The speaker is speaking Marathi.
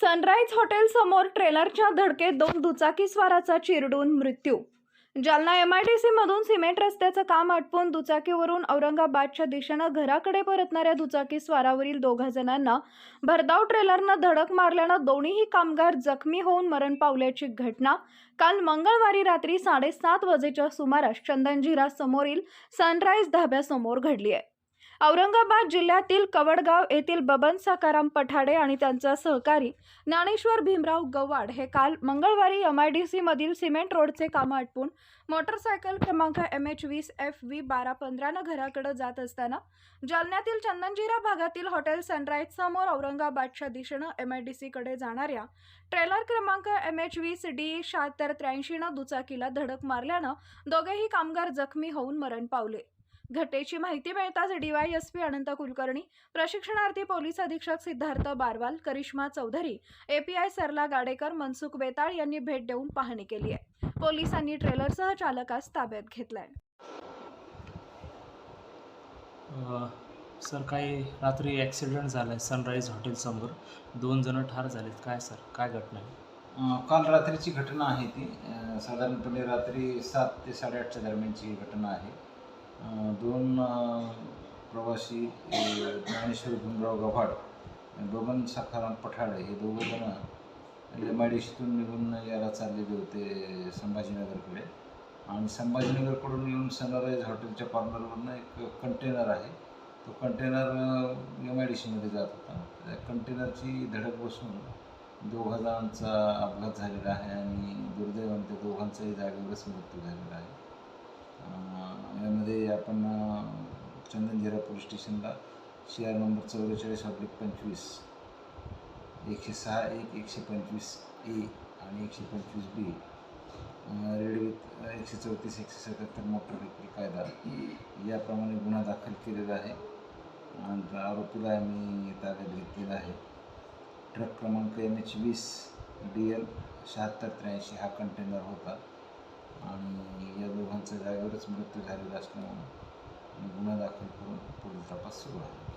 सनराईज हॉटेल समोर ट्रेलरच्या धडकेत दोन दुचाकीस्वाराचा चिरडून मृत्यू. Jalna M I D C मधून सिमेंट रस्त्याचं काम आटपून दुचाकीवरून औरंगाबादच्या दिशेनं घराकडे परतणाऱ्या दुचाकी स्वारावरील दोघा जणांना भरधाव ट्रेलरनं धडक मारल्यानं दोन्हीही कामगार जखमी होऊन मरण पावल्याची घटना. काल मंगळवारी रात्री साडेसात वाजेच्या सुमारास चंदनजिरा समोरील सनराईज धाब्यासमोर घडली आहे. औरंगाबाद जिल्ह्यातील कवडगाव येथील बबन सकाराम पठाडे आणि त्यांचा सहकारी ज्ञानेश्वर भीमराव गव्हाड हे काल मंगळवारी एम आय डी सीमधील सिमेंट रोडचे कामं आटपून मोटरसायकल क्रमांक एम एच वीस एफ व्ही बारा पंधरानं घराकडे जात असताना जालन्यातील चंदनजिरा भागातील हॉटेल सनराईज समोर औरंगाबादच्या दिशेनं एम आय डी सीकडे जाणाऱ्या ट्रेलर क्रमांक एम एच वीस डी शहात्तर त्र्याऐंशीनं दुचाकीला धडक मारल्यानं दोघेही कामगार जखमी होऊन मरण पावले. घटनेची माहिती मिळताच डीवायएसपी अनंत कुलकर्णी प्रशिक्षणार्थी पोलीस अधीक्षक सिद्धार्थ बारवाल करिश्मा चौधरी एपीआय सरला गाडेकर मनसुख बेताळ यांनी भेट देऊन पाहणी केली आहे. पोलिसांनी ट्रेलरसह चालकास ताब्यात घेतलाय. सर काही रात्री ॲक्सिडेंट झाला आहे सनराईज हॉटेलसमोर दोन जण ठार झालेत. काय सर? काय घटना आहे? काल रात्रीची घटना आहे ती. साधारणपणे रात्री सात ते साडेआठच्या दरम्यानची घटना आहे. दोन प्रवासी ज्ञानेश्वर भीमराव गव्हाड आणि बबन सखाराम पठाडे हे दोघं जण एम निघून याला चाललेले होते संभाजीनगरकडे. आणि संभाजीनगरकडून येऊन सनराईज हॉटेलच्या कॉर्नरवरनं एक कंटेनर आहे. तो कंटेनर एम आय डी सीमध्ये जात होता. त्या कंटेनरची धडक बसून दोघा जणांचा अपघात झालेला आहे आणि दुर्दैवाने त्या दोघांचाही जागेवरच मृत्यू झालेला आहे. आपण चंदनझिरा पोलीस स्टेशनला सी आर नंबर चौवेचाळीस ऑब्लिक पंचवीस एकशे सहा एक एकशे पंचवीस ए आणि एकशे पंचवीस बी. रेड विथ एकशे चौतीस एकशे सत्याहत्तर मोटर विक्री कायदा. याप्रमाणे गुन्हा दाखल केलेला आहे. आणि आरोपीला आम्ही ताब्यात घेतलेला आहे. ट्रक क्रमांक एम एच वीस डी एल शहात्तर त्र्याऐंशी हा कंटेनर होता. आणि या दोघांचा जागेवरच मृत्यू झालेला असल्यामुळे गुन्हा दाखल करून पुढील तपास सुरू आहे.